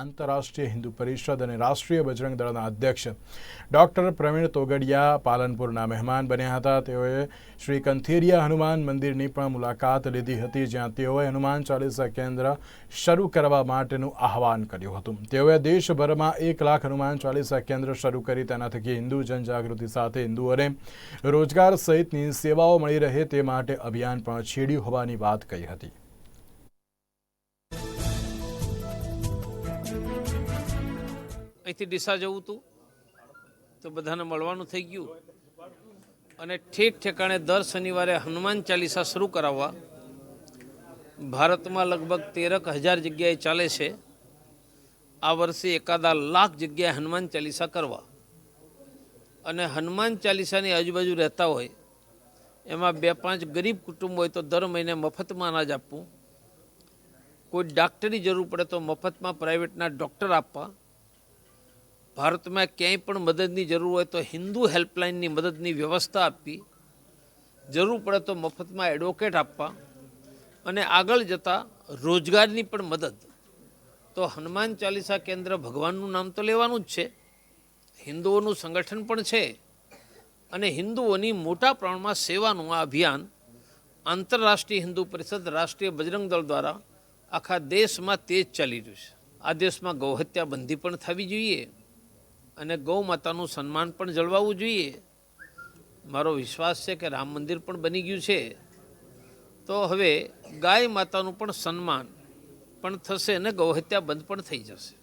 આંતરરાષ્ટ્રીય હિન્દુ પરિષદ અને રાષ્ટ્રીય બજરંગ દળના અધ્યક્ષ ડૉક્ટર પ્રવીણ તોગડિયા પાલનપુરના મહેમાન બન્યા હતા. તેઓએ શ્રી કંથેરિયા હનુમાન મંદિરની પણ મુલાકાત લીધી હતી, જ્યાં તેઓએ હનુમાન ચાલીસા કેન્દ્ર શરૂ કરવા માટેનું આહવાન કર્યું હતું. તેઓએ દેશભરમાં એક લાખ હનુમાન ચાલીસા કેન્દ્ર શરૂ કરી તેના થકી હિન્દુ જનજાગૃતિ સાથે હિન્દુઓને રોજગાર સહિતની સેવાઓ મળી રહે તે માટે અભિયાન પણ છેડ્યું હોવાની વાત કહી હતી. અહીંથી ડીસા જવું હતું તો બધાને મળવાનું થઈ ગયું. અને ઠેક ઠેકાણે દર શનિવારે હનુમાન ચાલીસા શરૂ કરાવવા. ભારતમાં લગભગ તેરક હજાર જગ્યાએ ચાલે છે. આ વર્ષે એકાદા લાખ જગ્યાએ હનુમાન ચાલીસા કરવા. અને હનુમાન ચાલીસાની આજુબાજુ રહેતા હોય, એમાં બે પાંચ ગરીબ કુટુંબ હોય તો દર મહિને મફતમાં અનાજ આપવું. કોઈ ડાક્ટરની જરૂર પડે તો મફતમાં પ્રાઇવેટના ડૉક્ટર આપવા. ભારતમાં ક્યાંય પણ મદદની જરૂર હોય તો હિન્દુ હેલ્પલાઇનની મદદની વ્યવસ્થા આપવી, જરૂર પડે તો મફતમાં એડવોકેટ આપવા અને આગળ જતાં રોજગારની પણ મદદ. તો હનુમાન ચાલીસા કેન્દ્ર ભગવાનનું નામ તો લેવાનું જ છે. હિન્દુઓનું સંગઠન પણ છે અને હિન્દુઓની મોટા પ્રમાણમાં સેવાનું આ અભિયાન આંતરરાષ્ટ્રીય હિન્દુ પરિષદ રાષ્ટ્રીય બજરંગ દળ દ્વારા આખા દેશમાં તેજ ચાલી રહ્યું છે. આ દેશમાં ગૌહત્યા બંધી પણ થવી જોઈએ. અને ગૌ માતાનું સન્માન પણ જળવાવું જોઈએ. મારો વિશ્વાસ છે કે રામ મંદિર પણ બની ગયું છે. તો હવે ગાય માતાનું પણ સન્માન પણ થશે અને ગૌહત્યા બંધ પણ થઈ જશે.